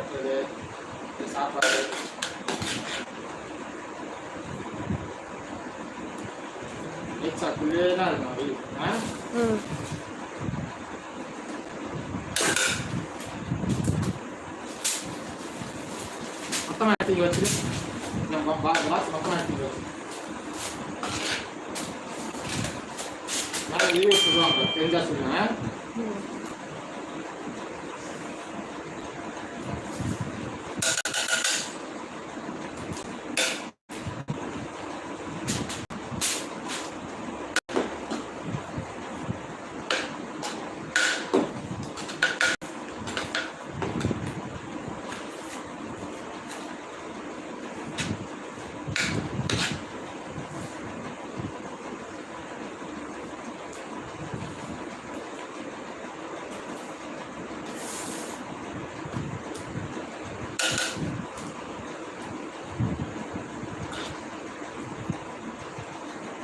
வைக்கிறது இந்த சாப்பாடு எக்ஸாக்குள்ளே தான் இருக்கும் வீடு ஆ ம் மொத்தமாக எடுத்து வச்சுட்டு நம்ம பாஸ் மொத்தமாக எடுத்து வச்சு நான் லீவ் சொல்லுவாங்க தெரிஞ்சா சொல்லுங்க ம்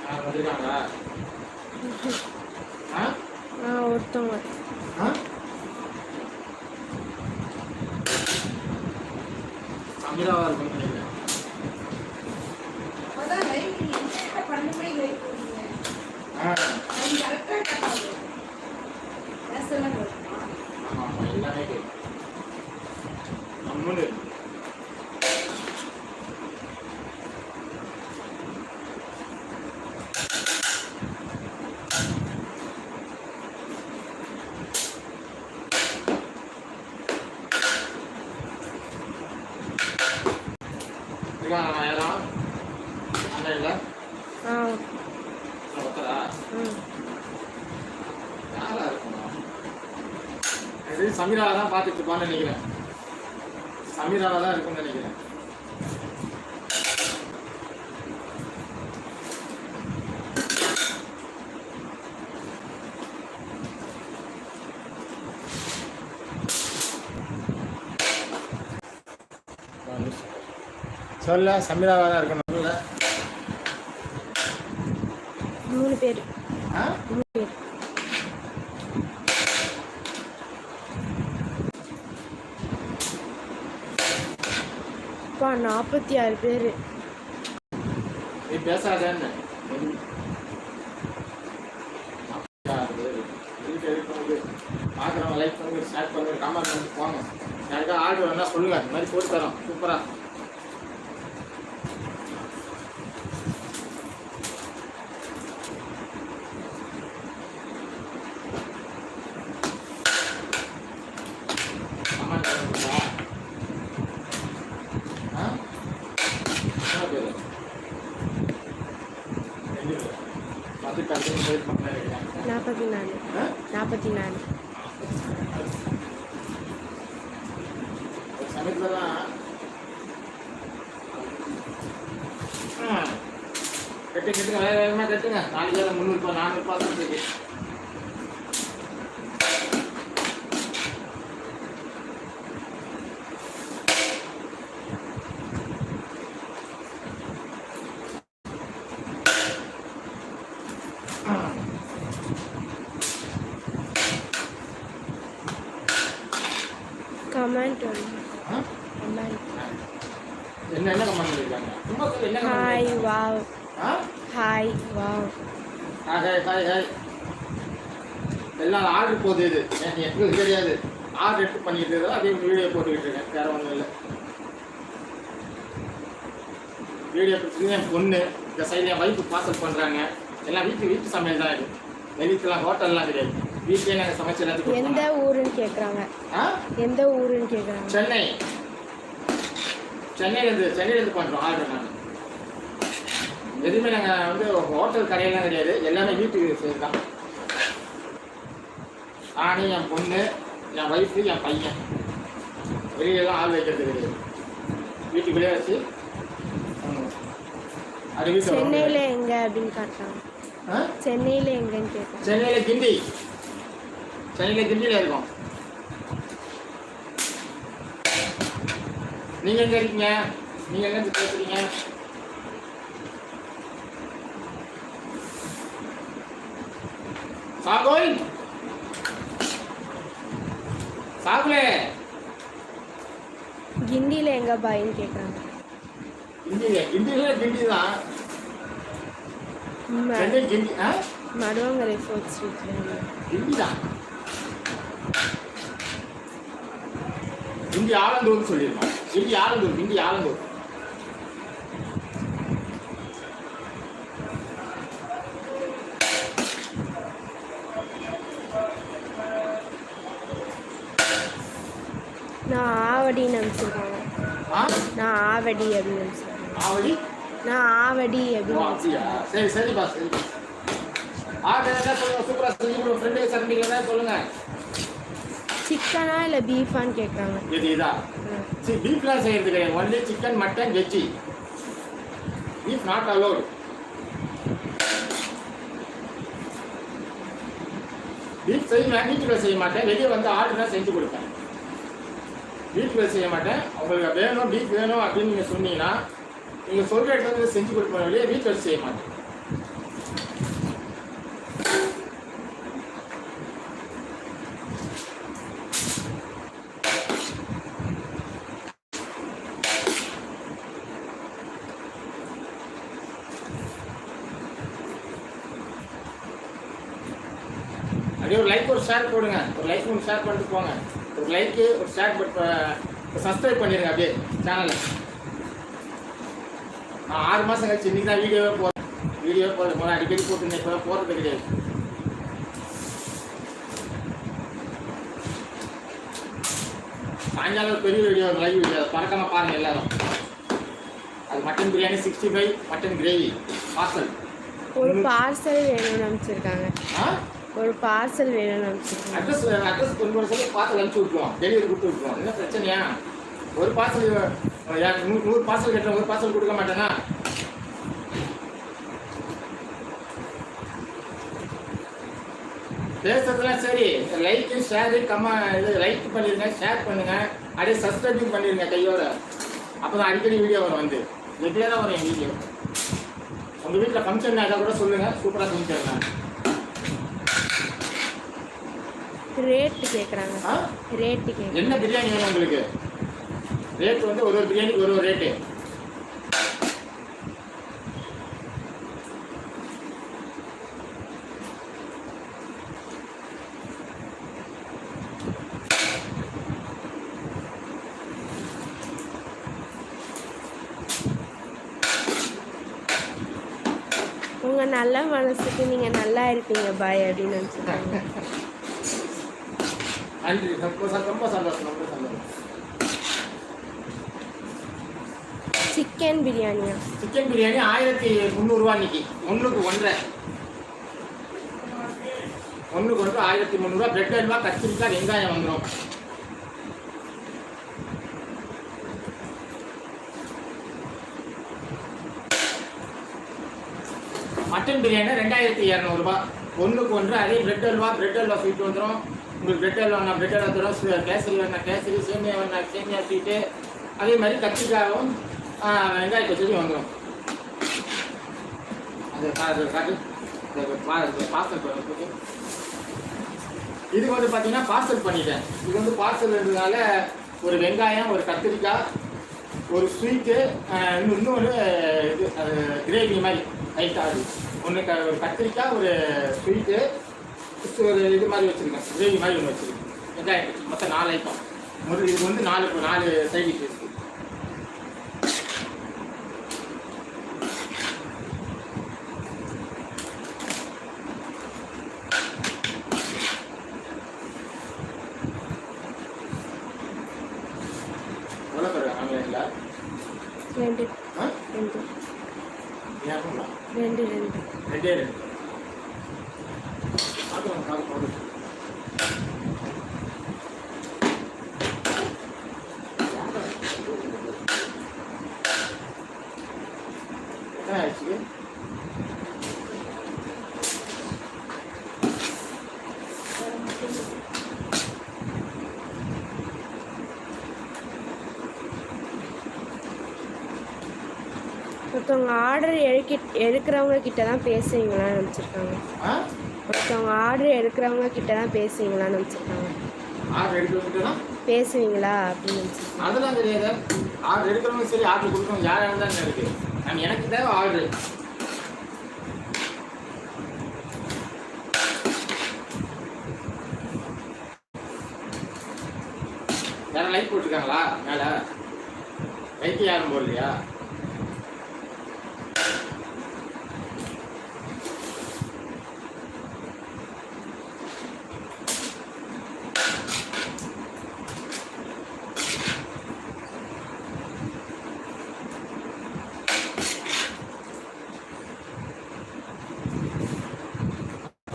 யார் வந்திருக்காங்க ஆ ஆ ஒருத்தவங்க ஆ சமீராவா இருக்கும்னு நினைக்கிறேன் அதான் live நீங்க என்ன பன்னெண்டு மணிக்கு live போடுறீங்க? ஆ அது correct ஆ கட்டாது. பேசலாம் வருமா? ஆமா ஆமா எல்லாமே கேட்கும் நம்மளு இருக்காங்க யாரும் அண்ணன் இல்லை ஆ ஒருத்தரா ம் யாரா இருக்கணும் இது சமீராவை தான் பார்த்துட்டு இருப்பான்னு நினைக்கிறேன். சமீராவை தான் இருக்கும்னு நினைக்கிறேன். சொல்ல சமீராவாக தான் இருக்கணும். மூணு பேர் ஆ மூணு பேர் அப்பா நாற்பத்தி ஆறு பேர். நீ பேசாதேன்னு பார்க்குறவங்க லைக் பண்ணுங்க ஷேர் பண்ணுங்க கமெண்ட் பண்ணி போங்க. யாருக்கா ஆர்டர் வேணா சொல்லுங்க இந்த மாதிரி போட்டு தரோம் சூப்பரா கமெண்ட் பண்ணுங்களா ஆ எத்தனை பேர் ரெண்டு பேர் பத்து கம்பெனி போய் பண்ணேன் நாற்பத்தி நாலு நாற்பத்தி நாலு ஒரு சமயத்துலலாம் கட்டு கட்டுங்க வேக வேகமாக கட்டுங்க நாளைக்கு வேலை முந்நூறுபா நானூறுபா தான் இருக்கு கமெண்ட் ஒன்று ஆ? கமெண்ட் என்ன என்ன கமெண்ட் பண்ணிருக்காங்க சும்மா சொல்லு என்ன comment hi? Wow hi wow hi hi hi எல்லாம் ஆர்டர் போகுது இது. எனக்கு தெரியாது. ஆர்டர் எடுத்து பண்ணிட்டு இருக்கோம் அதே வீடியோ போட்டுக்கிட்டு இருக்கேன். வேற ஒன்றும் இல்லை. வீடியோ என் பொண்ணு. இந்த சைடு என் வைஃப் பார்சல் பண்ணுறாங்க எல்லாம் வீட்டு வீட்டு சமையல் தான் இது. வெளியெல்லாம் ஹோட்டல்லாம் கிடையாது. வீட்லேயே நாங்கள் சமைச்சு எல்லாத்துக்கும் எந்த. ஊருன்னு கேட்குறாங்க ஆ? எந்த ஊருன்னு கேட்குறாங்க சென்னை. சென்னையிலேருந்து சென்னையிலேருந்து பண்ணுறோம் ஆர்டர் நாங்கள் எதுவுமே நாங்கள் வந்து ஹோட்டல் கடையெல்லாம் கிடையாது. எல்லாமே வீட்டுக்கு செய்து தான் நானு என் பொண்ணு என் ஒய்ஃபு என் பையன். வெளியெல்லாம் ஆள் வைக்கிறது கிடையாது. வீட்டுக்குள்ளே வச்சு சென்னையில் எங்க அப்படின்னு காட்டுறாங்க. சென்னையில் எங்கன்னு கேட்குறாங்க சென்னையில் கிண்டி. சென்னையில் கிண்டியில் இருக்கோம். நீங்கள் எங்கே இருக்கீங்க? நீங்கள் எங்கேருந்து பேசுறீங்க? சாகுல்? சாகுலே? கிண்டியில் எங்கே பாயின்னு கேட்குறாங்க கிண்டியில கிண்டியில கிண்டி தான் மடுவங்கரை ஃபோர்த் ஸ்ட்ரீட்ல ஆலந்தூர்னு சொல்லியிருக்கோம் ஆலந்தூர் ஆலந்தூர் நான் ஆவடின்னு அனுப்பிச்சிருக்காங்க ஆ? நான் ஆவடி அப்படின்னு அனுப்பிச்சிருக்காங்க ஆவடி? ஓ அப்படின்னு சரி சரிப்பா சரிப்பா ஆர்டர் என்ன சொல்லுங்க? சூப்பராக செஞ்சு கொடுங்க ஃப்ரெண்டு சரண்டிங்களா சொல்லுங்க. சிக்கனா இல்லை பீஃபான்னு கேட்குறாங்க இது இதா? சரி பீஃப்லாம் செய்யறது கிடையாது only chicken mutton veggie beef not allowed beef செய்வேன் வீட்டுக்குள்ள செய்ய மாட்டேன். வெளியே வந்து ஆர்டர் தான் செஞ்சு கொடுப்பேன். வீட்டுக்குள்ள செய்ய மாட்டேன். உங்களுக்கு வேணும் பீஃப் வேணும் அப்படின்னு நீங்கள் சொன்னீங்கன்னா நீங்கள் சொல்கிற இடத்துல செஞ்சு கொடுப்பாங்க இல்லையா? வீட்டில் வச்சு செய்ய மாட்டேன். அப்படியே ஒரு லைக் ஒரு ஷேர் போடுங்க. ஒரு லைக் ஒன்று ஷேர் பண்ணிட்டு போங்க. ஒரு லைக்கு ஒரு ஷேர் சப்ஸ்கிரைப் பண்ணிடுங்க அப்படியே சேனலை நான் ஆறு மாதம் கழிச்சு இன்னைக்கு தான் வீடியோவே போடுறேன். வீடியோ போடுறது போல அடிக்கடி போட்டுருந்தேன். இப்போ போடுறது கிடையாது. சாயங்காலம் பெரிய வீடியோ லைவ் வீடியோ அதை பறக்காம பாருங்க எல்லாரும். அது mutton biryani sixty five mutton gravy parcel ஒரு பார்சல் வேணும்னு அனுப்பிச்சிருக்காங்க ஒரு பார்சல் வேணும்னு அனுப்பிச்சிருக்காங்க அட்ரஸ் அட்ரஸ் கொண்டு வர சொல்லி பார்சல் அனுப்பிச்சு விட்டுருவோம். டெலிவரி கொடுத்து விட்டுருவோம். என்ன பிரச்சனையா? ஒரு பார்சல் நூறு நூறு பார்சல் கட்டுறேன் ஒரு பார்சல் கொடுக்க மாட்டேனா? பேசுறதுலாம் சரி. லைக்கு ஷேரு கம்மா இது லைக் பண்ணிடுங்க ஷேர் பண்ணுங்க. அப்படியே சப்ஸ்கிரைபிங் பண்ணிடுங்க கையோட. அப்போ தான் அடிக்கடி வீடியோ வரும் வந்து. ரெகுலராக வரும் என் வீடியோ உங்கள் வீட்டில் ஃபங்க்ஷன் அதை கூட சொல்லுங்கள் சூப்பராக செஞ்சு தரேன் ரேட்டு கேட்குறாங்க ரேட்டு என்ன பிரியாணி வேணும் உங்களுக்கு? ரேட் வந்து ஒரு ஒரு பிரியாணிக்கு ஒரு ஒரு ரேட்டு உங்கள் நல்ல மனசுக்கு நீங்கள் நல்லா இருப்பீங்க பாய் அப்படின்னு நினச்சிருக்காங்க சிக்கன் பிரியாணியா சிக்கன் பிரியாணி ஆயிரத்தி முந்நூறுரூவா இன்னைக்கு. ஒன்றுக்கு ஒன்றரை. ஒன்றுக்கு ஒன்று ஆயிரத்தி முந்நூறுரூவா பிரெட் அல்வா கத்திரிக்காய் வெங்காயம் வந்துடும் மட்டன் பிரியாணி ரெண்டாயிரத்தி இரநூறுபா. ஒன்றுக்கு ஒன்று அதே bread halwa bread halwa sweet வந்துடும் உங்களுக்கு பிரெட் அல்வா வேணா பிரெட் அல்வா தரும் கேசரி வேணா கேசரி சேமியா வேணா சேமியா ஸ்வீட்டு அதே மாதிரி கத்திரிக்காயும் வெங்காய பச்சடி வந்துடும் அது அது பார்சல் இது வந்து பார்த்தீங்கன்னா பார்சல் பண்ணிட்டேன். இது வந்து பார்சல் இருந்ததுனால ஒரு வெங்காயம் ஒரு கத்திரிக்காய் ஒரு ஸ்வீட்டு இன்னும் இன்னொரு இது கிரேவி மாதிரி லைட்டாக இருக்குது ஒன்று க ஒரு கத்திரிக்காய் ஒரு ஸ்வீட்டு ஒரு இது மாதிரி வச்சுருக்கேன். கிரேவி மாதிரி ஒன்று வச்சுருக்கேன். வெங்காயம் மொத்தம் நாலு ஐட்டம் முதல் இது வந்து நாலு நாலு சைட் டிஷ் இருக்குது ஆன்லைனில்? ரெண்டு. ரெண்டு. ஏன் ரெண்டு ரெண்டு. ரெண்டே ரெண்டு பார்க்கலாம் கால் போடு என்ன ஆயிடுச்சு ஒருத்தவங்க ஆர்டர் எடுக்கி எடுக்கிறவங்க கிட்ட தான் பேசுவீங்களான்னு நினச்சிருக்காங்க. ஒருத்தவங்க ஆர்டர் எடுக்கிறவங்க கிட்ட தான் பேசுவீங்களான்னு நினச்சிருக்காங்க. ஆர்டர் எடுக்கிறவங்க பேசுவீங்களா அப்படின்னு நினச்சி அதெல்லாம் தெரியாது. ஆர்டர் எடுக்கிறவங்க சரி ஆர்டர் கொடுக்கணும். யாராக இருந்தாலும் இருக்கு? நான் எனக்கு தேவை ஆர்டர் யாரும் லைட் போட்டிருக்காங்களா? மேலே? லைட் யாரும் போடலையா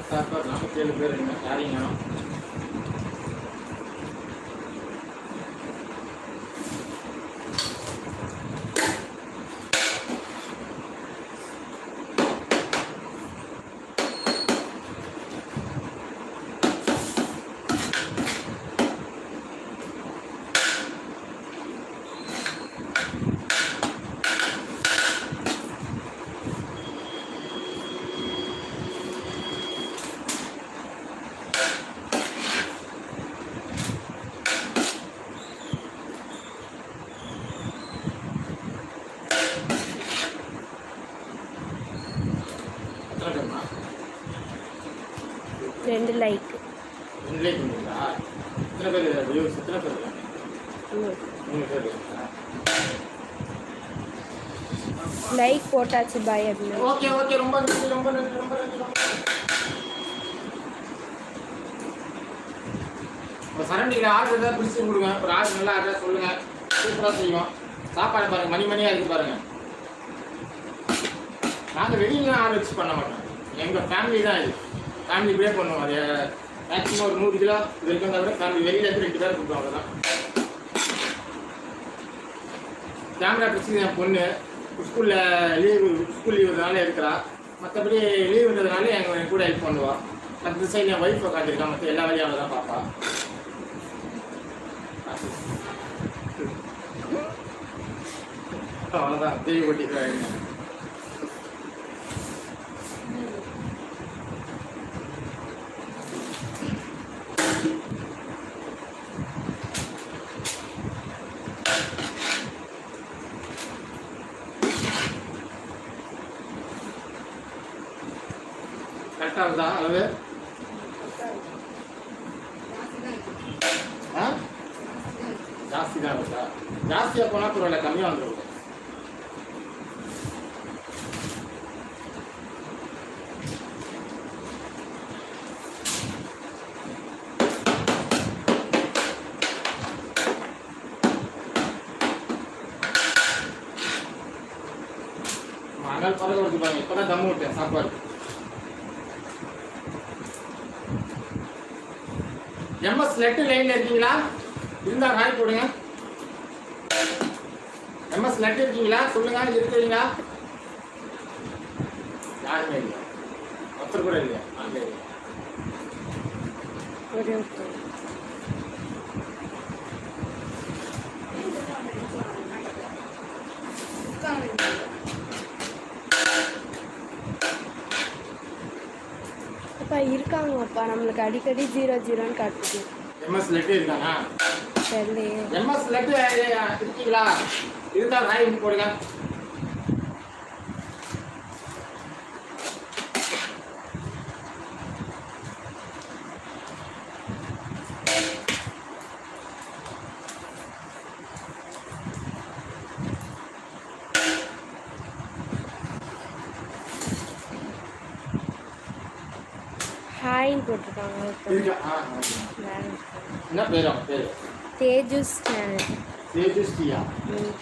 சார் நாற்பத்தி ஏழு பேர் இருங்க யாரையும் காணோம். எத்தனை பேர்மா ரெண்டு லைக் பண்ணுறீங்களா எத்தனை பேர் வியூஸ் எத்தனை பேர் இருக்காங்க மூணு பேர் இருக்கீங்களா லைக் போட்டாச்சு பாய் அப்படின்னு ஓகே ஓகே. ரொம்ப நன்றி ரொம்ப நன்றி ரொம்ப நன்றி. உங்க சரௌண்டிங்கில் ஆர்டர் ஏதாவது பிடிச்சி கொடுங்க. ஒரு ஆர்டர் நல்லா ஆர்டர் சொல்லுங்க. சூப்பராக செய்வோம். சாப்பாடு பாருங்க மணி மணியாக இருக்கு பாருங்க. நாங்கள் வெளியில ஆர்டர் வச்சு பண்ண மாட்டோம். எங்கள் ஃபேமிலி தான் இது. ஃபேமிலி இப்படியே பண்ணுவோம். அது மேக்ஸிமம் ஒரு நூறு கிலோ இது வரைக்கும் தவிர ஃபேமிலி வெளியில் இருந்து ரெண்டு பேர் கொடுப்போம் அவ்வளோதான் கேமரா பிடிச்சி என் பொண்ணு ஸ்கூலில் லீவு ஸ்கூல் லீவுனால இருக்கிறா மற்றபடி லீவுன்றதுனால எங்கள் என் கூட ஹெல்ப் பண்ணுவாள் மற்ற சைடு என் ஒய்ஃப் உட்காந்துருக்கா மற்ற எல்லா வேலையும் அவள் தான் பார்ப்பா. அவ்வளோதான் தேவி ஓட்டிக்கிறாங்க கரெக்டாக இருந்தா அளவு ஆ ஜாஸ்தி தான் இருக்கா ஜாஸ்தியாக போனால் பரவாயில்ல கம்மியாக வந்துடும் சாப்பாடு கொடுத்துருப்பாங்க இப்போ தான் தம்மு விட்டேன் சாப்பாடு. எம்எஸ் லெட்டு லைனில் இருக்கீங்களா? இருந்தால் ஹாய் போடுங்க. எம்எஸ் லெட்டு இருக்கீங்களா? சொல்லுங்க இருக்கிறீங்களா? யாருமே இல்லை. ஒருத்தர் கூட இல்லையா அங்கே அப்பா. இருக்காங்கப்பா நம்மளுக்கு அடிக்கடி ஜீரோ ஜீரோன்னு காட்டுது. எம்எஸ் லெட்டு இருக்காங்க தெரியலையே. எம்எஸ் லெட்டு இருக்கீங்களா? இருந்தா ஹாய் போடுங்க ஹாய்ன்னு போட்டிருக்காங்க ஒருத்தர். இருக்கா ஆ ஓகே. வேற ஒருத்தர். என்ன பேர் அவங்க பேர் தேஜஸ் சேனல் தேஜஸ் டியா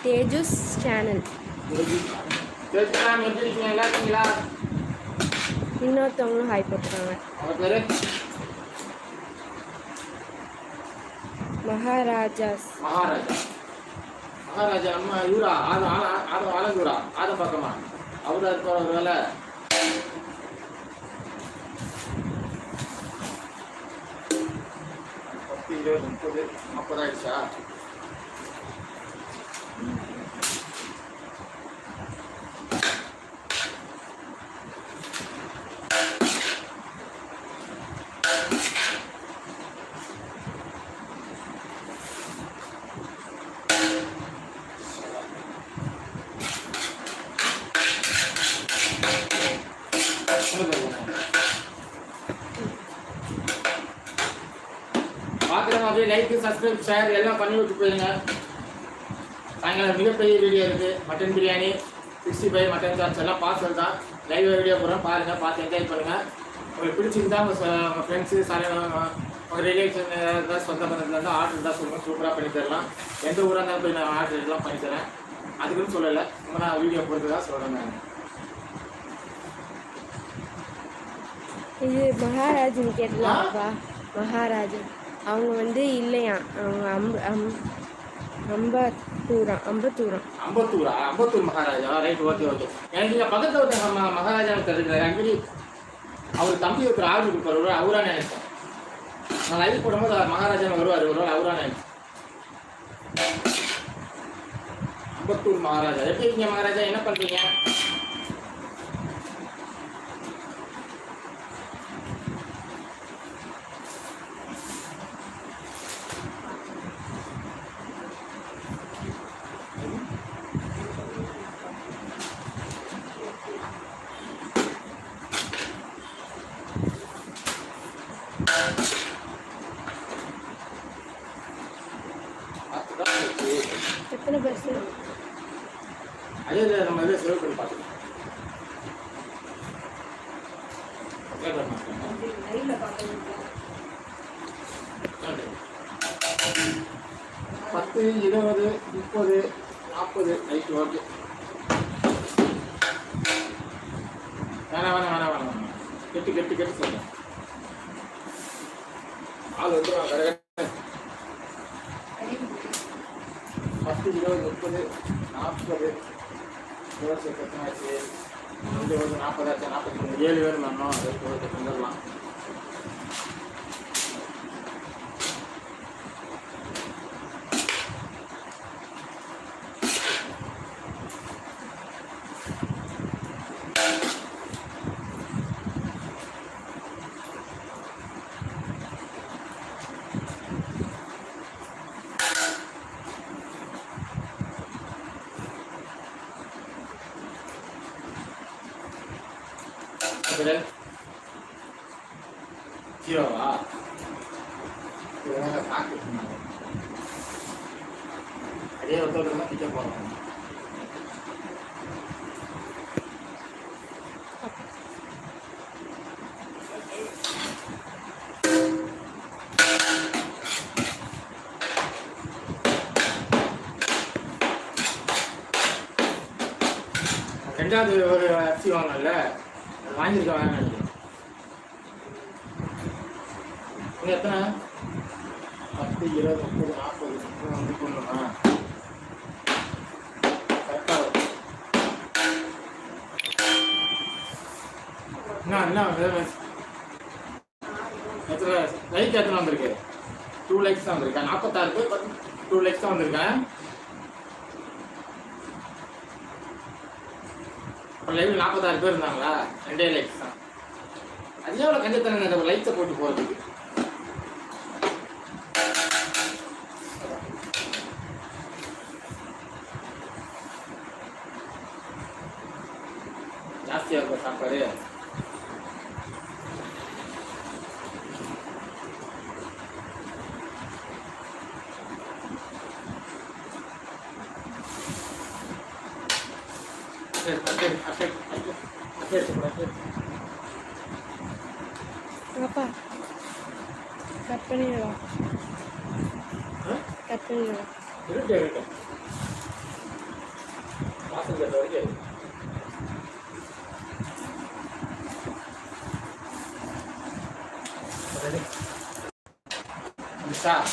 தேஜஸ் சேனல் தேஜஸ்லாம் எப்படி இருக்கீங்க நல்லா இருக்கீங்களா இன்னொருத்தவங்களும் ஹாய் போட்டிருக்காங்க அவங்க பேரு மகாராஜாஸ் மகாராஜா மகாராஜா அம்மா இவரா ஆதம் ஆதம் ஆத ஆலந்தூரா ஆத பக்கமா அவரா இருக்கிற ஒரு வேலை பத்து இருபது முப்பது நாற்பது ஆயிடுச்சா அப்படியே லைக் சப்ஸ்கிரைப் ஷேர் எல்லாம் பண்ணி விட்டு போயிருங்க சாயங்காலம் மிகப்பெரிய வீடியோ இருக்குது mutton biryani sixty five mutton chops எல்லாம் பார்சல் தான். லைவ் வீடியோ போகிறோம் பாருங்கள் பார்த்து என்ஜாய் பண்ணுங்கள் உங்களுக்கு பிடிச்சிருந்தா உங்கள் உங்கள் ஃப்ரெண்ட்ஸு சாரி உங்கள் ரிலேஷன் ஏதாவது சொந்த பந்தத்தில் இருந்தால் ஆர்டர் இருந்தால் சொல்லுங்கள் சூப்பராக பண்ணி தரலாம். எந்த ஊராக இருந்தாலும் போய் நான் ஆர்டர் எல்லாம் பண்ணி தரேன். அதுக்குன்னு சொல்லலை. சும்மா நான் வீடியோ பொறுத்து தான் சொல்கிறேன் நான். இது மகாராஜன் கேட்டலாம்ப்பா மகாராஜன் அவங்க வந்து இல்லையா? அவங்க அம்ப அம் அம்பத்தூரம் அம்பத்தூரம் அம்பத்தூரா? Ambattur Maharaja. Right okay okay எனக்கு இங்கே பக்கத்தில் ஒருத்தர் ம- மகாராஜா அவர் தம்பி ஒருத்தர் ஆர்டர் கொடுப்பாரு. அவரா நினைச்சேன் நான் லைவ் போடும்போது அவர் மகாராஜா வருவார். ஒரு அவரா நினைச்சேன் அம்பத்தூர் மகாராஜா. எப்படி இருக்கீங்க மகாராஜா? என்ன பண்ணுறீங்க பார்த்துதான் இருக்கு. எத்தனை பஸ்ஸு அதே இதில் நம்ம இதில் சேவ் பண்ணி பார்த்துக்கலாம். பத்து இருபது முப்பது நாற்பது ரைட் ஓகே வேணாம் வேணாம் வேணாம் வேணாம் வேணாம். கெட்டு கெட்டு கெட்டு சொல்லுங்க ஆள் வந்து வேற பத்து இருபது முப்பது நாற்பது ஸ்கோர் செட் எத்தனை ஆச்சு வந்து ஒரு நாற்பதாயிரத்தி நாற்பத்தி மூணு ஏழு பேர் வரணும் அது ஸ்கோர் செட் வந்துடலாம் அது ஜீரோவா இதனால காக்கு அதே ஒருத்தர் தான் பிக்க போகிறோம் ரெண்டாவது ஒரு அரிசி வாங்கல அது வாங்கியிருக்க வேணாம் நீங்கள் எத்தனை? பத்து இருபது முப்பது நாற்பது முப்பது வந்து கொண்டுமா கரெக்டாக என்ன என்ன எத்தனை? லைக் எத்தனை வந்திருக்கு? டூ லேக்ஸ் தான் வந்திருக்கேன் நாற்பத்தாறு பேர் பத்து டூ லேக்ஸ் தான் வந்திருக்கேன் இப்போ லைவ்ல நாற்பத்தாறு பேர் இருந்தாங்களா? ரெண்டே லைக்ஸ் தான். அது எவ்வளோ கஞ்சத்தனம் இந்த லைக்ஸை போட்டு போகிறதுக்கு ஜாஸ்தியாக இருக்கும் சாப்பாடு. Isa.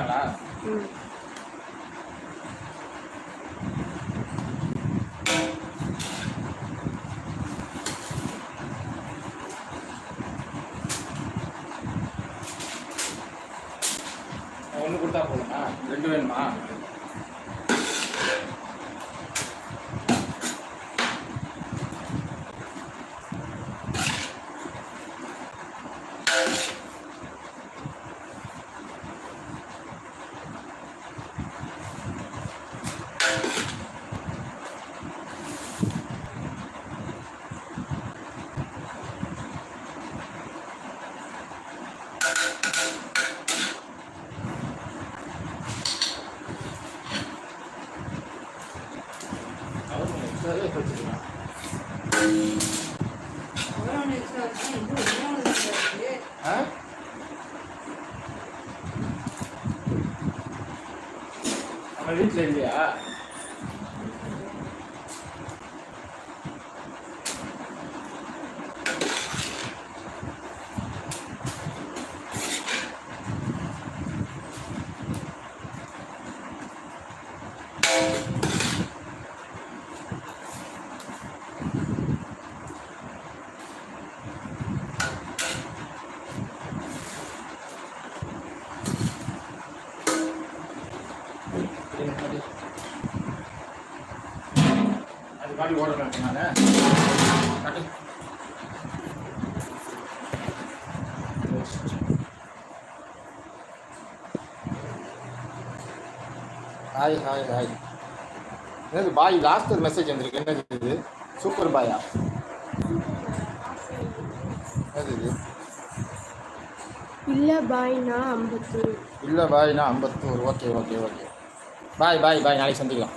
来。嗯。அது பாடி ஓட நான் கட்டு ஹாய் ஹாய் ஹாய் என்னது பாய் லாஸ்ட் ஒரு மெசேஜ் வந்திருக்கு. என்னது இது? சூப்பர் பாயா? என்னது இது? இல்லை பாய்னா ஐம்பத்தூர். இல்லை பாய்னா Ambattur. Okay okay okay bye bye bye நாளைக்கு சந்திக்கலாம்.